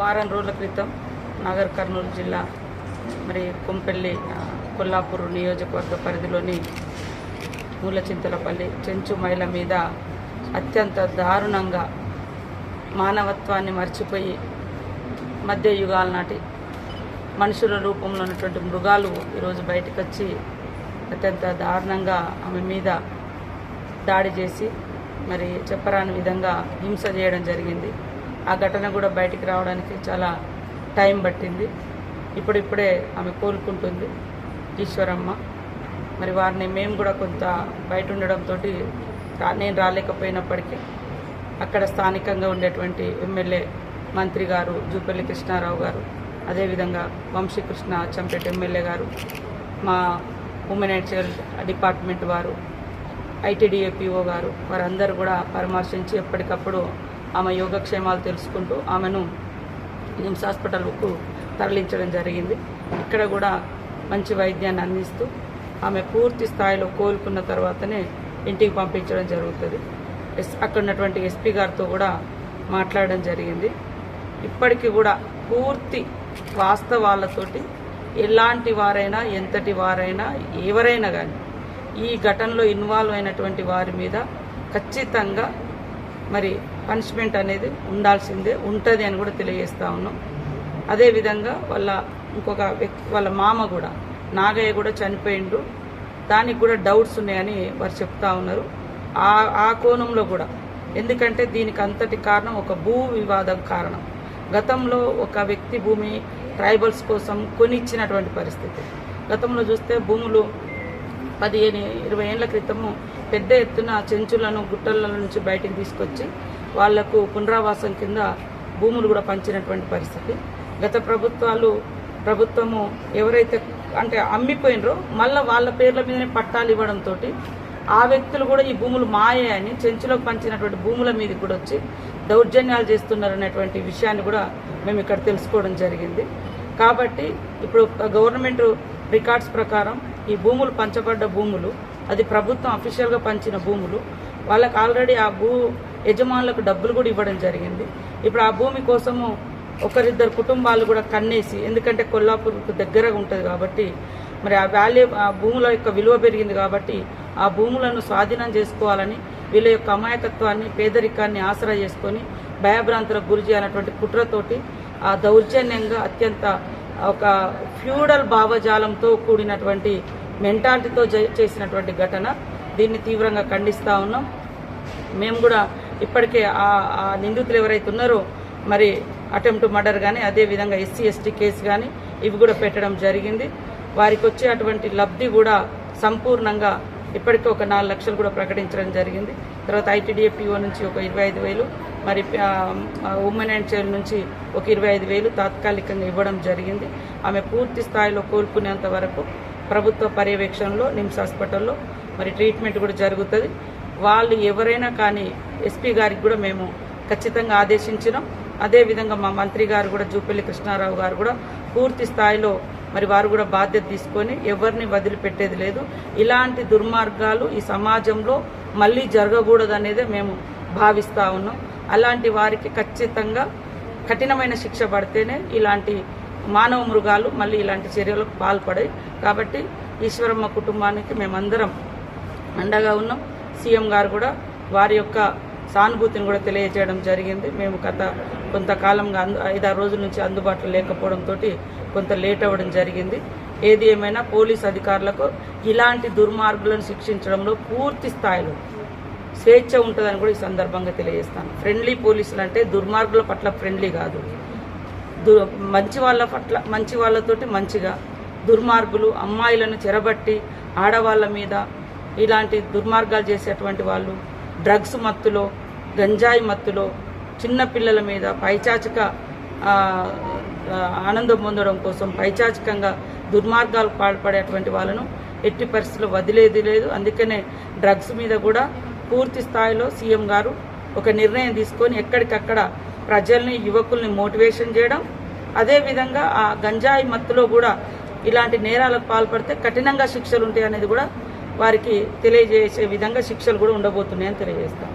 వారం రోజుల క్రితం నాగర్ కర్నూలు జిల్లా మరి కొంపెల్లి కొల్లాపూర్ నియోజకవర్గ పరిధిలోని మూలచింతలపల్లి చెంచు మహిళ మీద అత్యంత దారుణంగా మానవత్వాన్ని మర్చిపోయి మధ్యయుగాల నాటి మనుషుల రూపంలో ఉన్నటువంటి మృగాలు ఈరోజు బయటకు వచ్చి అత్యంత దారుణంగా ఆమె మీద దాడి చేసి మరి చెప్పరాని విధంగా హింస చేయడం జరిగింది. ఆ ఘటన కూడా బయటికి రావడానికి చాలా టైం పట్టింది. ఇప్పుడిప్పుడే ఆమె కోలుకుంటుంది ఈశ్వరమ్మ. మరి వారిని మేము కూడా కొంత బయట ఉండడంతో నేను రాలేకపోయినప్పటికీ అక్కడ స్థానికంగా ఉండేటువంటి ఎమ్మెల్యే మంత్రి గారు జూపల్లి కృష్ణారావు గారు అదేవిధంగా వంశీకృష్ణ చంపేట ఎమ్మెల్యే గారు మా ఉమెన్ డిపార్ట్మెంట్ వారు ఐటీడీఏపీఓ గారు వారందరూ కూడా పరామర్శించి ఎప్పటికప్పుడు ఆమె యోగక్షేమాలు తెలుసుకుంటూ ఆమెను నిమ్స్ హాస్పిటల్కు తరలించడం జరిగింది. ఇక్కడ కూడా మంచి వైద్యాన్ని అందిస్తూ ఆమె పూర్తి స్థాయిలో కోలుకున్న తర్వాతనే ఇంటికి పంపించడం జరుగుతుంది. ఎస్ అక్కడ ఉన్నటువంటి ఎస్పీ గారితో కూడా మాట్లాడడం జరిగింది. ఇప్పటికీ కూడా పూర్తి వాస్తవాలతోటి ఎలాంటి వారైనా ఎంతటి వారైనా ఎవరైనా కానీ ఈ ఘటనలో ఇన్వాల్వ్ అయినటువంటి వారి మీద ఖచ్చితంగా మరి పనిష్మెంట్ అనేది ఉండాల్సిందే ఉంటుంది అని కూడా తెలియజేస్తా ఉన్నాం. అదేవిధంగా వాళ్ళ ఇంకొక వ్యక్తి వాళ్ళ మామ కూడా నాగయ్య కూడా చనిపోయిండు దానికి కూడా డౌట్స్ ఉన్నాయని వారు చెప్తా ఉన్నారు. ఆ ఆ కోణంలో కూడా ఎందుకంటే దీనికి అంతటి కారణం ఒక భూ వివాదం కారణం. గతంలో ఒక వ్యక్తి భూమి ట్రైబల్స్ కోసం కొనిచ్చినటువంటి పరిస్థితి. గతంలో చూస్తే భూములు పదిహేను ఇరవై ఏళ్ళ క్రితము పెద్ద ఎత్తున చెంచులను గుట్టల నుంచి బయటికి తీసుకొచ్చి వాళ్ళకు పునరావాసం కింద భూములు కూడా పంచినటువంటి పరిస్థితి. గత ప్రభుత్వాలు ప్రభుత్వము ఎవరైతే అంటే అమ్మిపోయినరో మళ్ళీ వాళ్ళ పేర్ల మీదనే పట్టాలు ఇవ్వడంతో ఆ వ్యక్తులు కూడా ఈ భూములు మాయే అని చెంచులోకి పంచినటువంటి భూముల మీద కూడా వచ్చి దౌర్జన్యాలు చేస్తున్నారనేటువంటి విషయాన్ని కూడా మేము ఇక్కడ తెలుసుకోవడం జరిగింది. కాబట్టి ఇప్పుడు గవర్నమెంట్ రికార్డ్స్ ప్రకారం ఈ భూములు పంచబడ్డ భూములు అది ప్రభుత్వం అఫీషియల్గా పంచిన భూములు వాళ్ళకి ఆల్రెడీ ఆ భూ యజమానులకు డబ్బులు కూడా ఇవ్వడం జరిగింది. ఇప్పుడు ఆ భూమి కోసము ఒకరిద్దరు కుటుంబాలు కూడా కన్నేసి ఎందుకంటే కొల్లాపూర్కు దగ్గరగా ఉంటుంది కాబట్టి మరి ఆ వాల్యూ ఆ భూముల యొక్క విలువ పెరిగింది కాబట్టి ఆ భూములను స్వాధీనం చేసుకోవాలని వీళ్ళ యొక్క అమాయకత్వాన్ని పేదరికాన్ని ఆసరా చేసుకొని భయభ్రాంతులకు గురి చేయాలన్నటువంటి కుట్రతోటి ఆ దౌర్జన్యంగా అత్యంత ఒక ఫ్యూడల్ భావజాలంతో కూడినటువంటి మెంటాలిటీతో చేసినటువంటి ఘటన. దీన్ని తీవ్రంగా ఖండిస్తూ ఉన్నాం. మేము కూడా ఇప్పటికే ఆ ఆ నిందితులు ఎవరైతే ఉన్నారో మరి అటెంప్ట్ మర్డర్ కానీ అదేవిధంగా ఎస్సీ ఎస్టీ కేసు కానీ ఇవి కూడా పెట్టడం జరిగింది. వారికి వచ్చే అటువంటి లబ్ధి కూడా సంపూర్ణంగా ఇప్పటికే ఒక నాలుగు లక్షలు కూడా ప్రకటించడం జరిగింది. తర్వాత ఐటీడీఏపీఓ నుంచి ఒక ఇరవై ఐదు వేలు మరి ఉమెన్ అండ్ చైల్డ్ నుంచి ఒక ఇరవై ఐదు వేలు తాత్కాలికంగా ఇవ్వడం జరిగింది. ఆమె పూర్తి స్థాయిలో కోలుకునేంత వరకు ప్రభుత్వ పర్యవేక్షణలో నిమ్స్ హాస్పిటల్లో మరి ట్రీట్మెంట్ కూడా జరుగుతుంది. వాళ్ళు ఎవరైనా కానీ ఎస్పీ గారికి కూడా మేము ఖచ్చితంగా ఆదేశించినాం. అదేవిధంగా మా మంత్రి గారు కూడా జూపల్లి కృష్ణారావు గారు కూడా పూర్తి స్థాయిలో మరి వారు కూడా బాధ్యత తీసుకొని ఎవరిని వదిలిపెట్టేది లేదు. ఇలాంటి దుర్మార్గాలు ఈ సమాజంలో మళ్ళీ జరగకూడదు అనేదే మేము భావిస్తూ ఉన్నాం. అలాంటి వారికి ఖచ్చితంగా కఠినమైన శిక్ష పడితేనే ఇలాంటి మానవ మృగాలు మళ్ళీ ఇలాంటి చర్యలకు పాల్పడాయి. కాబట్టి ఈశ్వరమ్మ కుటుంబానికి మేమందరం అండగా ఉన్నాం. సీఎం గారు కూడా వారి యొక్క సానుభూతిని కూడా తెలియజేయడం జరిగింది. మేము గత కొంతకాలంగా అందు ఐదారు రోజుల నుంచి అందుబాటులో లేకపోవడంతో కొంత లేట్ అవ్వడం జరిగింది. ఏది ఏమైనా పోలీస్ అధికారులకు ఇలాంటి దుర్మార్గులను శిక్షించడంలో పూర్తి స్థాయిలో స్వేచ్ఛ ఉంటుందని కూడా ఈ సందర్భంగా తెలియజేస్తాను. ఫ్రెండ్లీ పోలీసులు అంటే దుర్మార్గుల పట్ల ఫ్రెండ్లీ కాదు. దు మంచి వాళ్ళ పట్ల మంచి వాళ్ళతోటి మంచిగా దుర్మార్గులు అమ్మాయిలను చెరబట్టి ఆడవాళ్ళ మీద ఇలాంటి దుర్మార్గాలు చేసేటువంటి వాళ్ళు డ్రగ్స్ మత్తులో గంజాయి మత్తులో చిన్న పిల్లల మీద పైచాచిక ఆనందం పొందడం కోసం పైచాచికంగా దుర్మార్గాలు పాల్పడేటువంటి వాళ్ళను ఎట్టి పరిస్థితుల్లో వదిలేది లేదు. అందుకనే డ్రగ్స్ మీద కూడా పూర్తి స్థాయిలో సీఎం గారు ఒక నిర్ణయం తీసుకొని ఎక్కడికక్కడ ప్రజల్ని యువకుల్ని మోటివేషన్ చేయడం అదేవిధంగా ఆ గంజాయి మత్తులో కూడా ఇలాంటి నేరాలకు పాల్పడితే కఠినంగా శిక్షలు ఉంటాయి అనేది కూడా వారికి తెలియజేసే విధంగా శిక్షలు కూడా ఉండబోతున్నాయని తెలియజేస్తాం.